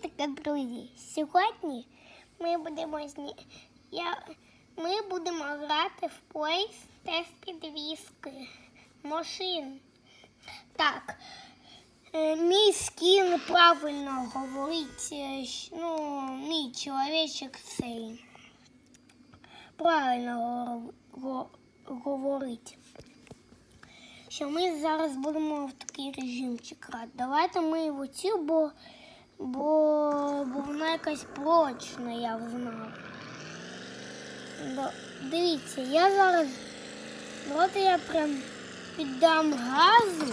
Привіт, друзі! Сьогодні ми будемо зні... Я... ми будемо грати в поїзд тест підвіски машин. Так, е, мій скін правильно говорить, е, ну, мій чоловічок цей правильно говор- говорить. Що ми зараз будемо в такий режимчик грати. Давайте ми в оцю, бо, бо, бо вона якась прочна, я знав. Дивіться, я зараз. Давайте я прям піддам газу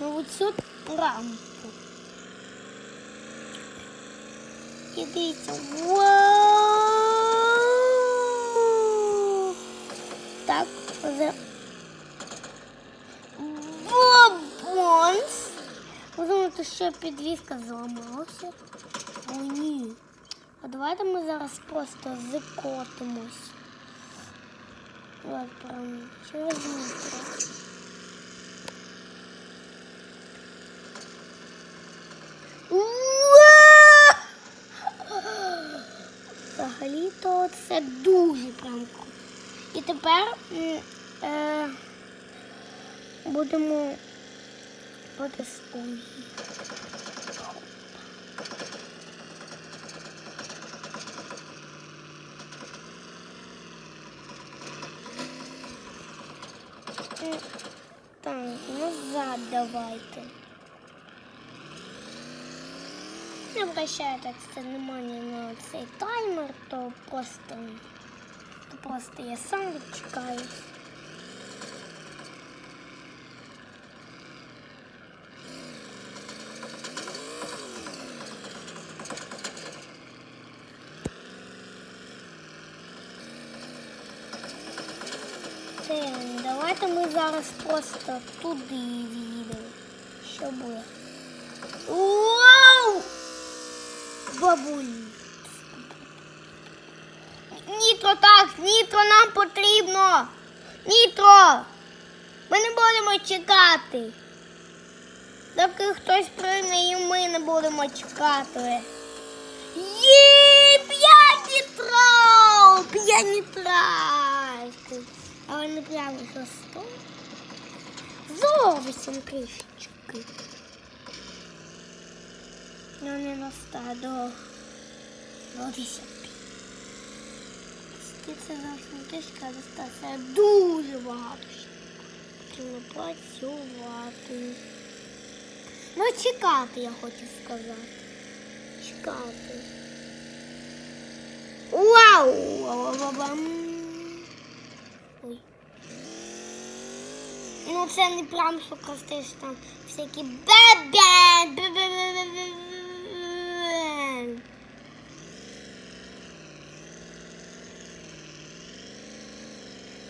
на оцю рампу. І дивіться. Вау! Так, за... Бобонс. Ви думаєте, що підвіска зламалася? О, ні. А давайте ми зараз просто закотимось. От прям через нітро. Взагалі-то це дуже прям круто. І тепер е, будемо потестувати. М, Так, назад давайте. Не обращайте внимание на цей таймер, то просто, то просто я сам відчекаюсь. Ми зараз просто туди в'їдемо. Що буде? Вау! Бабуль. Нітро, так, нітро нам потрібно. Нітро. Ми не будемо чекати. Доки хтось прийме і ми не будемо чекати. Є, п'ять нітро! П'ять нітро! Але не прямо що сто. Зовсім кришечки. Ну не на стадо. Родися. Це зовсім трішки, а достатися дуже багато. Потрібно працювати. Ну, чекати, я хочу сказати. Чекати. Вау! Ва-ва-ва-бам. Ой. Ну, це не прям, що простиш там всякі бебе.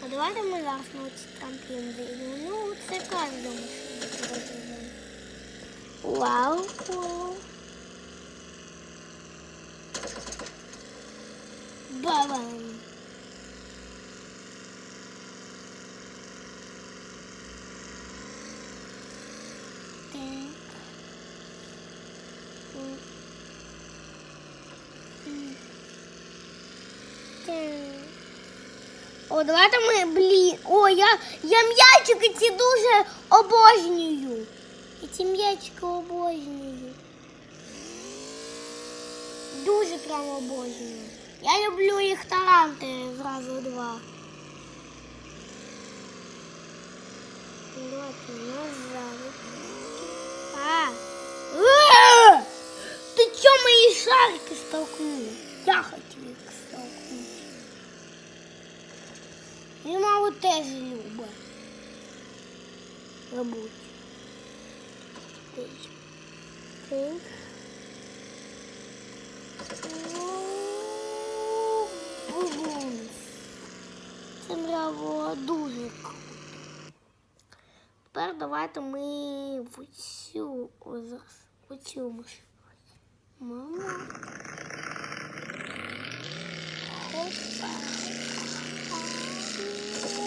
А давайте ми раз на оці трамплін вийдемо. Ну, це кожному О, давайте ми, блін. О, я, я м'ячики ці дуже обожнюю. І ці м'ячики обожнюю. Дуже прямо обожнюю. Я люблю їх таранти зразу два. Давайте назад. А! Е! Ти чо мої шарики столкнув? Я хотів їх столкнути. Він, мабуть, теж любить. Мабуть. Так. Це було дуже круто. Тепер давайте ми в цю зараз, в цю машину. Мама. Опа.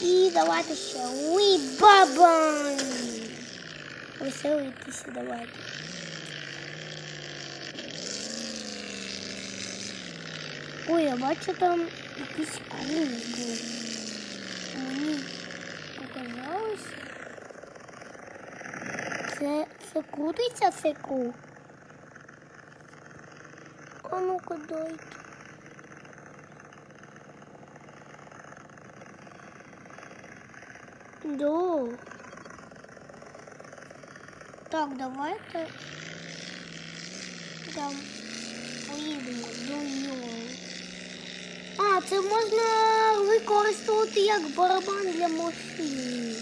І давайте ще. Уй, бабам! Веселитися давайте. Ой, я бачу там якийсь круг. Мені показалося. Це, це крутиться цей круг? А ну-ка дайте. Да. Так, давайте там поїдемо до. А, це можна використовувати як барабан для машини.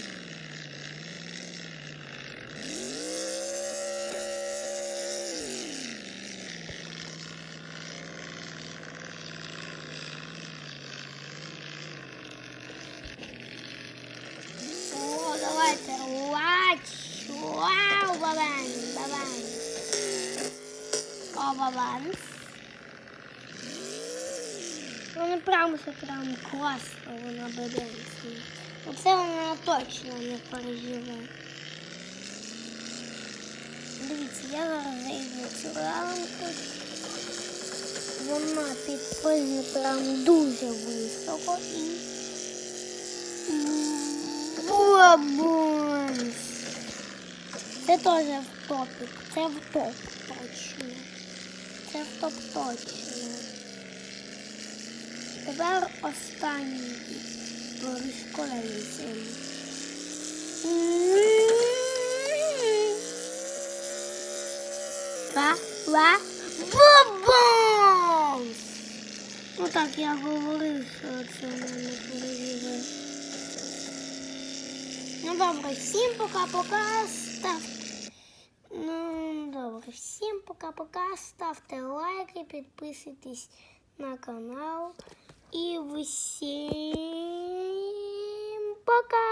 О, давайте. Вач, вау, бабан, бабан. О, бабан. Вони прямо все прям класно вона бабанці. Оце вона точно не переживе. Дивіться, я зараз зайду цю рамку. Вона підпильне прям дуже високо і Бабунс. Це теж в топік. Це в топ точно. Це в топ точно. Тепер останній прискорюється. Ва, ва, бабунс. Ну так, я говорив, що це в мене перевіряє. Ну добре, всім пока-пока. Ставте. Всім пока-пока. Ставте лайки, підписуйтесь на канал. І всім пока!